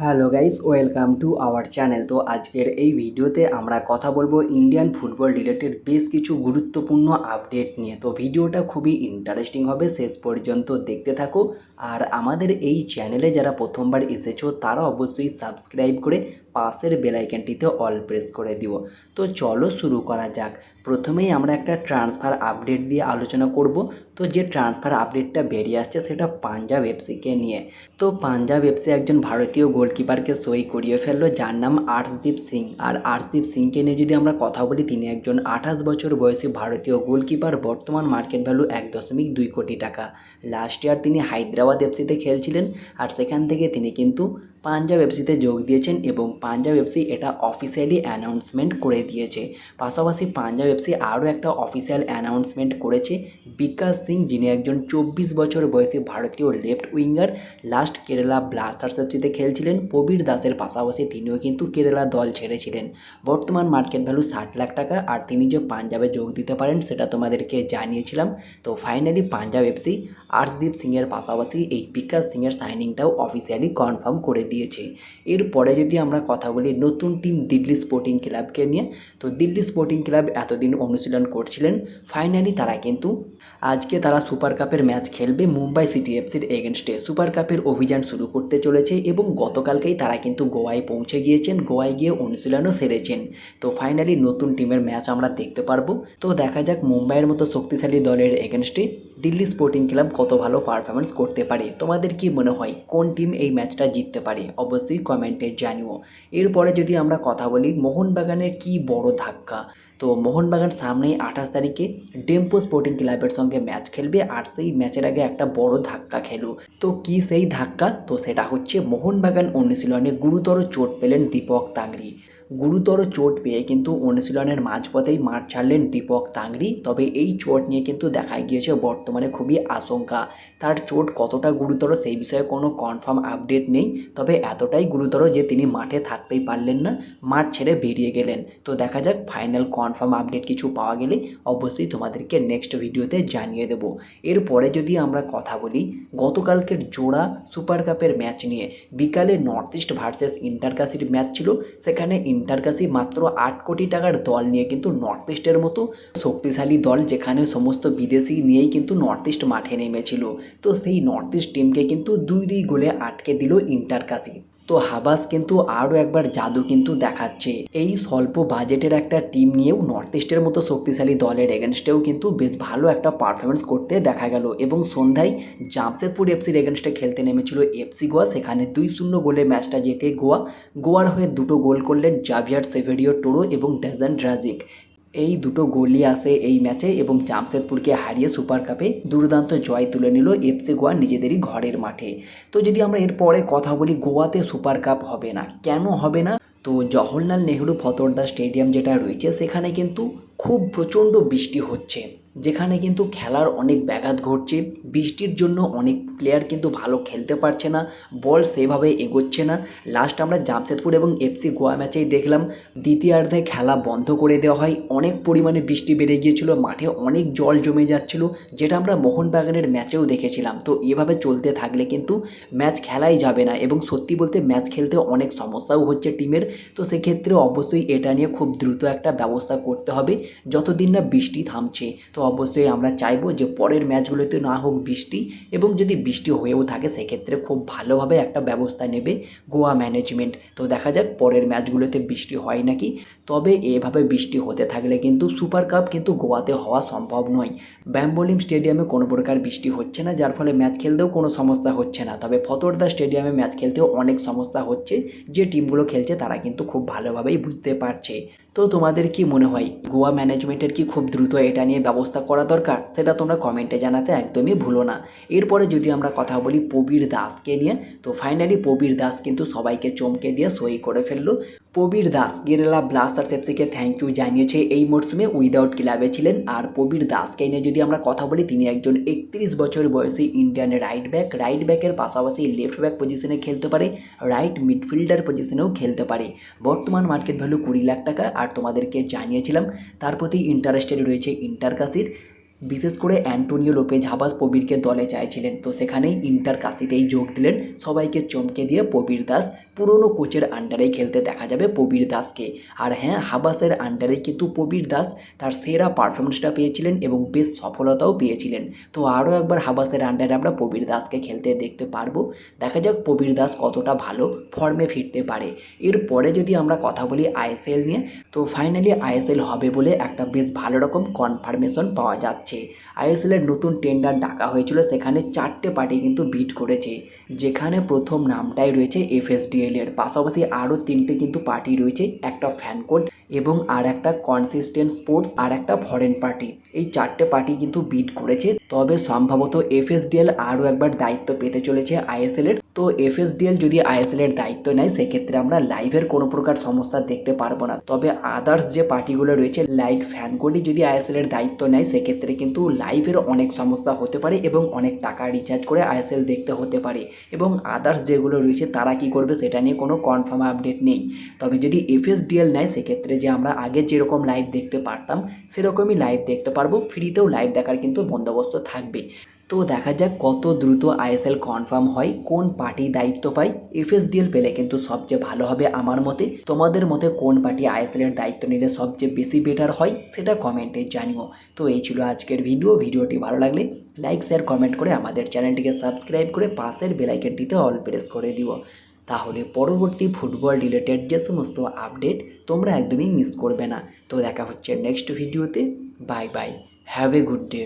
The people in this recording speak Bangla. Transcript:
Hello guys, welcome to our channel. তো আজকের এই ভিডিওতে আমরা কথা বলব ইন্ডিয়ান ফুটবল রিলেটেড বেশ কিছু গুরুত্বপূর্ণ আপডেট নিয়ে। তো ভিডিওটা খুবই ইন্টারেস্টিং হবে, শেষ পর্যন্ত দেখতে থাকো। আর আমাদের এই চ্যানেলে যারা প্রথমবার এসেছ, তারা অবশ্যই সাবস্ক্রাইব করে পাশের বেলাইকানটিতে অল প্রেস করে দিও। তো চলো শুরু করা যাক। প্রথমেই আমরা একটা ট্রান্সফার আপডেট দিয়ে আলোচনা করব। তো যে ট্রান্সফার আপডেটটা বেরিয়ে আসছে সেটা পাঞ্জাব এফসিকে নিয়ে। তো পাঞ্জাব এফসি একজন ভারতীয় গোলকিপারকে সই করিয়ে ফেলল, যার নাম আর্শদীপ সিং। আর আর্শদীপ সিংকে নিয়ে যদি আমরা কথা বলি, তিনি একজন আঠাশ বছর বয়সী ভারতীয় গোলকিপার বর্তমান মার্কেট ভ্যালু এক দশমিক দুই কোটি টাকা। লাস্ট ইয়ার তিনি হায়দ্রাবাদ এফসিতে খেলছিলেন, আর সেখান থেকে তিনি কিন্তু পাঞ্জাব এফসিতে যোগ দিয়েছেন এবং পাঞ্জাব এফসি এটা অফিসিয়ালি অ্যানাউন্সমেন্ট করে দিয়েছে। পাশাপাশি পাঞ্জাব এফসি আরও একটা অফিসিয়াল অ্যানাউন্সমেন্ট করেছে। বিকাশ সিং, যিনি একজন চব্বিশ বছর বয়সী ভারতীয় left winger last Kerala Blasters এফসিতে খেলছিলেন। প্রবীর দাসের পাশাপাশি তিনিও কিন্তু কেরালা দল ছেড়েছিলেন। বর্তমান মার্কেট ভ্যালু ষাট লাখ টাকা। আর তিনি যে পাঞ্জাবে যোগ দিতে পারেন, সেটা তোমাদেরকে জানিয়েছিলাম। তো ফাইনালি পাঞ্জাব এফসি আর্শদীপ সিংয়ের পাশাপাশি এই বিকাশ সিংয়ের সাইনিংটাও অফিসিয়ালি কনফার্ম করে দিয়েছে। এরপরে যদি আমরা কথা বলি নতুন টিম দিল্লি স্পোর্টিং ক্লাবকে নিয়ে, তো দিল্লি স্পোর্টিং ক্লাব এতদিন অনুশীলন করছিলেন ফাইনালি তারা কিন্তু আজকে তারা সুপার কাপের ম্যাচ খেলবে মুম্বাই সিটি এফসির এগেনস্টে সুপার কাপের অভিযান শুরু করতে চলেছে এবং গতকালকেই তারা কিন্তু গোয়ায় পৌঁছে গিয়েছেন, গোয়ায় গিয়ে অনুশীলনও সেরেছেন। তো ফাইনালি নতুন টিমের ম্যাচ আমরা দেখতে পারব। তো দেখা যাক মুম্বাইয়ের মতো শক্তিশালী দলের এগেনস্টে দিল্লি স্পোর্টিং ক্লাব কত ভালো পারফরমেন্স করতে পারে? তোমাদের কি মনে হয় কোন টিম এই ম্যাচটা জিততে পারে? অবশ্যই কমেন্টে জানিও। এরপরে যদি আমরা কথা বলি মোহনবাগানের কি বড় ধাক্কা? তো মোহনবাগান সামনেই আঠাশ তারিখে ডেম্পো স্পোর্টিং ক্লাবের সঙ্গে ম্যাচ খেলবে আর সেই ম্যাচের আগে একটা বড় ধাক্কা খেলো। তো কি সেই ধাক্কা? তো সেটা হচ্ছে মোহনবাগান অনুশীলনে গুরুতর চোট পেলেন দীপক তাংরি গুরুতর চোট পেয়ে কিন্তু অনুশীলনের মাঝপথেই মাঠ ছাড়লেন দীপক তাংরি তবে এই চোট নিয়ে কিন্তু দেখা গিয়েছে বর্তমানে খুবই আশঙ্কা। তার চোট কতটা গুরুতর সেই বিষয়ে কোনো কনফার্ম আপডেট নেই। তবে এতটাই গুরুতর যে তিনি মাঠে থাকতেই পারলেন না, মাঠ ছেড়ে বেরিয়ে গেলেন। তো দেখা যাক ফাইনাল কনফার্ম আপডেট কিছু পাওয়া গেলে অবশ্যই তোমাদেরকে নেক্সট ভিডিওতে জানিয়ে দেব। এরপরে যদি আমরা কথা বলি, গতকালকের জোড়া সুপার কাপের ম্যাচ নিয়ে। বিকালে নর্থ ইস্ট ভার্সেস ইন্টারকাসির ম্যাচ ছিল, সেখানে ইন্টারকাসি মাত্র আট কোটি টাকার দল নিয়ে কিন্তু নর্থ ইস্টের মতো শক্তিশালী দল যেখানে সমস্ত বিদেশি নিয়েই কিন্তু নর্থ ইস্ট মাঠে নেমেছিল। তো সেই নর্থ ইস্ট টিমকে কিন্তু দুই দুই গোলে আটকে দিল ইন্টারকাসি তো হাবাস কিন্তু আরও একবার জাদু কিন্তু দেখাচ্ছে। এই স্বল্প বাজেটের একটা টিম নিয়েও নর্থ ইস্টের মতো শক্তিশালী দলের এগেনস্টেও কিন্তু বেশ ভালো একটা পারফরমেন্স করতে দেখা গেল এবং সন্ধ্যায় জামশেদপুর এফসির এগেনস্টে খেলতে নেমেছিল এফসি গোয়া। সেখানে দুই শূন্য গোলে ম্যাচটা জেতে গোয়া। গোয়ার হয়ে দুটো গোল করলেন জাভিয়ার সেভেরিও টোরো এবং ডেজান ড্রাজিক। এই দুটো গোলই আসে এই ম্যাচে এবং জামশেদপুরকে হারিয়ে সুপার কাপে দুর্দান্ত জয় তুলে নিল এফসি গোয়া নিজেদেরই ঘরের মাঠে। তো যদি আমরা এরপরে কথা বলি, গোয়াতে সুপার কাপ হবে না, কেন হবে না? তো জওহরলাল নেহরু ফতোরদা স্টেডিয়াম যেটা রয়েছে, সেখানে কিন্তু খুব প্রচণ্ড বৃষ্টি হচ্ছে, যেখানে কিন্তু খেলার অনেক ব্যাঘাত ঘটছে। বৃষ্টির জন্য অনেক প্লেয়ার কিন্তু ভালো খেলতে পারছে না বল সেভাবে এগোচ্ছে না। লাস্ট আমরা জামশেদপুর এবং এফসি গোয়া ম্যাচেই দেখলাম। দ্বিতীয়ার্ধে খেলা বন্ধ করে দেওয়া হয়। অনেক পরিমাণে বৃষ্টি বেড়ে গিয়েছিল, মাঠে অনেক জল জমে যাচ্ছিল, যেটা আমরা মোহনবাগানের ম্যাচেও দেখেছিলাম। তো এভাবে চলতে থাকলে কিন্তু ম্যাচ খেলাই যাবে না এবং সত্যি বলতে ম্যাচ খেলতে অনেক সমস্যাও হচ্ছে টিমের। তো সেক্ষেত্রে অবশ্যই এটা নিয়ে খুব দ্রুত একটা ব্যবস্থা করতে হবে। যতদিন না বৃষ্টি থামছে, তো অবশ্যই আমরা চাইব যে পরের ম্যাচগুলোতে না হোক বৃষ্টি এবং যদি বৃষ্টি হয়েও থাকে, সেক্ষেত্রে খুব ভালোভাবে একটা ব্যবস্থা নেবে গোয়া ম্যানেজমেন্ট তো দেখা যাক পরের ম্যাচগুলোতে বৃষ্টি হয় নাকি। তবে এভাবে বৃষ্টি হতে থাকলে কিন্তু সুপার কাপ কিন্তু গোয়াতে হওয়া সম্ভব নয়। ব্যাম্বোলিম স্টেডিয়ামে কোনো প্রকার বৃষ্টি হচ্ছে না, যার ফলে ম্যাচ খেলতেও কোনো সমস্যা হচ্ছে না। তবে ফতোরদা স্টেডিয়ামে ম্যাচ খেলতেও অনেক সমস্যা হচ্ছে। যে টিমগুলো খেলছে তারা কিন্তু খুব ভালোভাবেই বুঝতে পারছে। তো তোমাদের কি মনে হয়, গোয়া ম্যানেজমেন্টের কি খুব দ্রুত এটা নিয়ে ব্যবস্থা করা দরকার? সেটা তোমরা কমেন্টে জানাতে একদমই ভুলো না। এরপরে যদি আমরা কথা বলি প্রবীর দাসকে নিয়ে, তো ফাইনালি প্রবীর দাস কিন্তু সবাইকে চমকে দিয়ে সই করে ফেলল। প্রবীর দাস কেরালা ব্লাস্টার্স এফসিকে থ্যাংক ইউ জানিয়েছে। এই মরশুমে উইদাউট ক্লাবে ছিলেন আর প্রবীর দাসকে নিয়ে যদি আমরা কথা বলি, তিনি একজন একত্রিশ বছর বয়সী ইন্ডিয়ান রাইট ব্যাক রাইট ব্যাকের পাশাপাশি লেফট ব্যাক পজিশনে খেলতে পারে রাইট মিডফিল্ডার পজিশনেও খেলতে পারে। বর্তমান মার্কেট ভ্যালু কুড়ি লাখ টাকা আর তোমাদেরকে জানিয়েছিলাম, তার প্রতি ইন্টারেস্টেড রয়েছে ইন্টারকাসির বিশেষ করে অ্যান্টোনিও লোপেজ হাবাস প্রবীরকে দলে চাইছিলেন। তো সেখানেই ইন্টার কাশিতেই যোগ দিলেন। সবাইকে চমকে দিয়ে প্রবীর দাস পুরনো কোচের আন্ডারেই খেলতে দেখা যাবে প্রবীর দাসকে। আর হ্যাঁ হাবাসের আন্ডারে কিন্তু প্রবীর দাস তার সেরা পারফরমেন্সটা পেয়েছিলেন এবং বেশ সফলতাও পেয়েছিলেন। তো আরও একবার হাবাসের আন্ডারে আমরা প্রবীর দাসকে খেলতে দেখতে পারব। দেখা যাক প্রবীর দাস কতটা ভালো ফর্মে ফিরতে পারে। এরপরে যদি আমরা কথা বলি আইএসএল নিয়ে, তো ফাইনালি আইএসএল হবে বলে একটা বেশ ভালো রকম কনফার্মেশন পাওয়া যাচ্ছে। আইএসএলের নতুন টেন্ডার ডাকা হয়েছিল, সেখানে চারটে পার্টি কিন্তু বিট করেছে, যেখানে প্রথম নামটাই রয়েছে এফএসডিএল এর। পাশাপাশি আরও তিনটে কিন্তু পার্টি রয়েছে, একটা ফ্যান কোড এবং আর একটা কনসিস্টেন্ট স্পোর্টস আর একটা ফরেন পার্টি এই চারটে পার্টি কিন্তু বিট করেছে। তবে সম্ভবত এফএসডিএল আরও একবার দায়িত্ব পেতে চলেছে আইএসএল এর। তো এফএসডিএল যদি আইএসএল এর দায়িত্ব নেয়, সেক্ষেত্রে আমরা লাইভের কোনো প্রকার সমস্যা দেখতে পারব না। তবে আদার্স যে পার্টিগুলো রয়েছে লাইক ফ্যানকোডি যদি আইএসএল এর দায়িত্ব নেয়, সেক্ষেত্রে কিন্তু লাইভের অনেক সমস্যা হতে পারে এবং অনেক টাকা রিচার্জ করে আইএসএল দেখতে হতে পারে। এবং আদার্স যেগুলো রয়েছে, তারা কি করবে, সেটা নিয়ে কোনো কনফার্ম আপডেট নেই। তবে যদি এফএসডিএল নেয়, সেক্ষেত্রে যে আমরা আগে যেরকম লাইভ দেখতে পারতাম, সেরকমই লাইভ দেখতে পারব। ফ্রিতেও লাইভ দেখার কিন্তু বন্দোবস্ত থাকবে। তো দেখা যাক কত দ্রুত আইএসএল কনফার্ম হয়, কোন পার্টি দায়িত্ব পায়। এফএসডিএল পেলে কিন্তু সবচেয়ে ভালো হবে আমার মতে। তোমাদের মতে কোন পার্টি আইএসএল এর দায়িত্ব নিলে সবচেয়ে বেশি বেটার হয়, সেটা কমেন্টে জানিও। তো এই ছিল আজকের ভিডিও ভিডিওটি ভালো লাগলে লাইক শেয়ার কমেন্ট করে আমাদের চ্যানেলটিকে সাবস্ক্রাইব করে পাশের বেলাইকনটিতে অল প্রেস করে দিও। তাহলে পরবর্তী ফুটবল রিলেটেড যে সমস্ত আপডেট তোমরা একদমই মিস করবে না। তো দেখা হচ্ছে নেক্সট ভিডিওতে bye bye have a good day